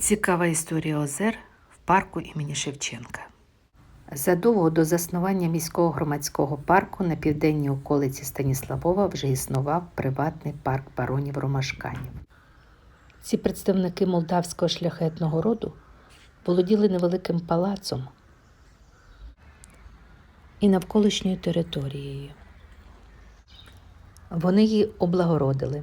Цікава історія озер в парку імені Шевченка. Задовго до заснування міського громадського парку на південній околиці Станіславова вже існував приватний парк баронів Ромашканів. Ці представники молдавського шляхетного роду володіли невеликим палацом і навколишньою територією. Вони її облагородили,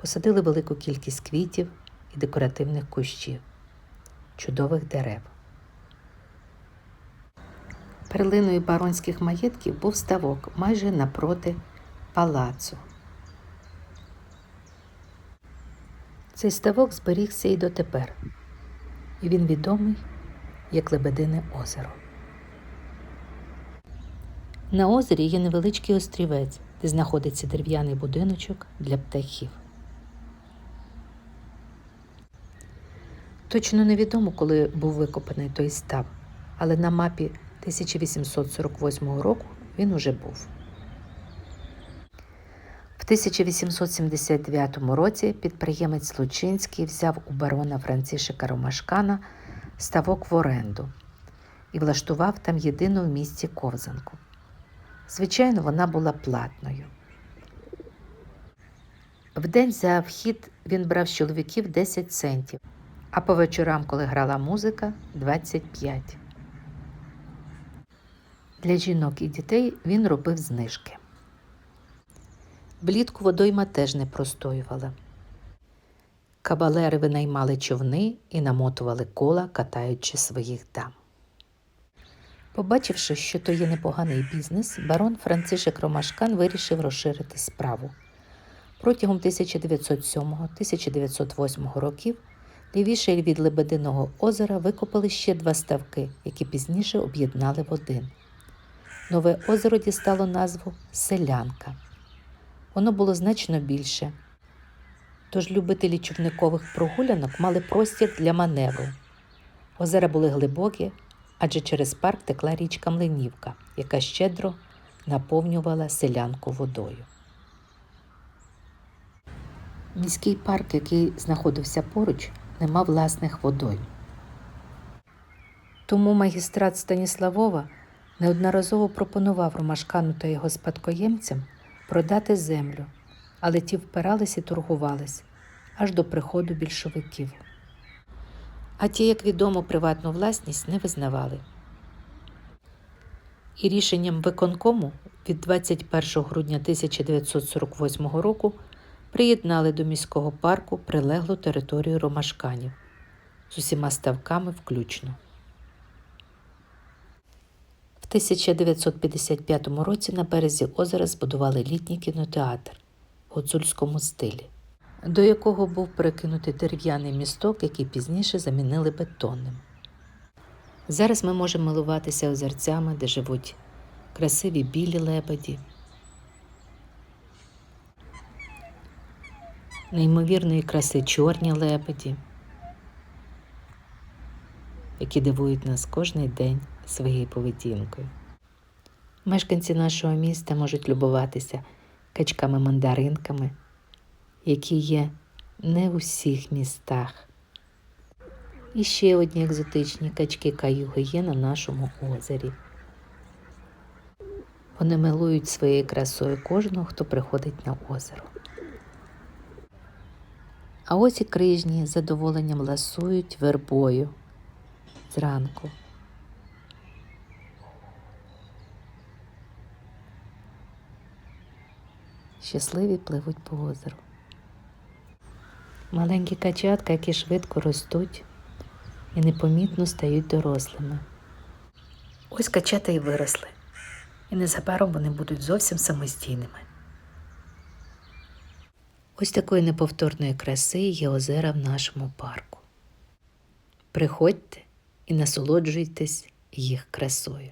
посадили велику кількість квітів і декоративних кущів, чудових дерев. Перлиною баронських маєтків був ставок майже напроти палацу. Цей ставок зберігся і дотепер, і він відомий як Лебедине озеро. На озері є невеличкий острівець, де знаходиться дерев'яний будиночок для птахів. Точно невідомо, коли був викопаний той став, але на мапі 1848 року він уже був. В 1879 році підприємець Лучинський взяв у барона Францишека Ромашкана ставок в оренду і влаштував там єдину в місті ковзанку. Звичайно, вона була платною. В день за вхід він брав з чоловіків 10 центів, а по вечорам, коли грала музика, 25. Для жінок і дітей він робив знижки. Влітку водойма теж не простоювала. Кабалери винаймали човни і намотували кола, катаючи своїх дам. Побачивши, що то є непоганий бізнес, барон Францишек Ромашкан вирішив розширити справу. Протягом 1907-1908 років лівіше від Лебединого озера викопали ще два ставки, які пізніше об'єднали в один. Нове озеро дістало назву Селянка. Воно було значно більше. Тож любителі човникових прогулянок мали простір для маневру. Озера були глибокі, адже через парк текла річка Млинівка, яка щедро наповнювала селянку водою. Міський парк, який знаходився поруч, не мав власних водойм. Тому магістрат Станіславова неодноразово пропонував Ромашкану та його спадкоємцям продати землю, але ті впирались і торгувались аж до приходу більшовиків. А ті, як відомо, приватну власність не визнавали. І рішенням виконкому від 21 грудня 1948 року приєднали до міського парку прилеглу територію ромашканів з усіма ставками включно. В 1955 році на березі озера збудували літній кінотеатр в гуцульському стилі, до якого був перекинутий дерев'яний місток, який пізніше замінили бетонним. Зараз ми можемо милуватися озерцями, де живуть красиві білі лебеді, неймовірної краси чорні лебеді, які дивують нас кожний день своєю поведінкою. Мешканці нашого міста можуть любуватися качками-мандаринками, які є не в усіх містах. І ще одні екзотичні качки каюги є на нашому озері. Вони милують своєю красою кожного, хто приходить на озеро. А ось і крижні з задоволенням ласують вербою зранку. Щасливі пливуть по озеру. Маленькі качатка, які швидко ростуть і непомітно стають дорослими. Ось качата і виросли, і незабаром вони будуть зовсім самостійними. Ось такої неповторної краси є озера в нашому парку. Приходьте і насолоджуйтесь їх красою.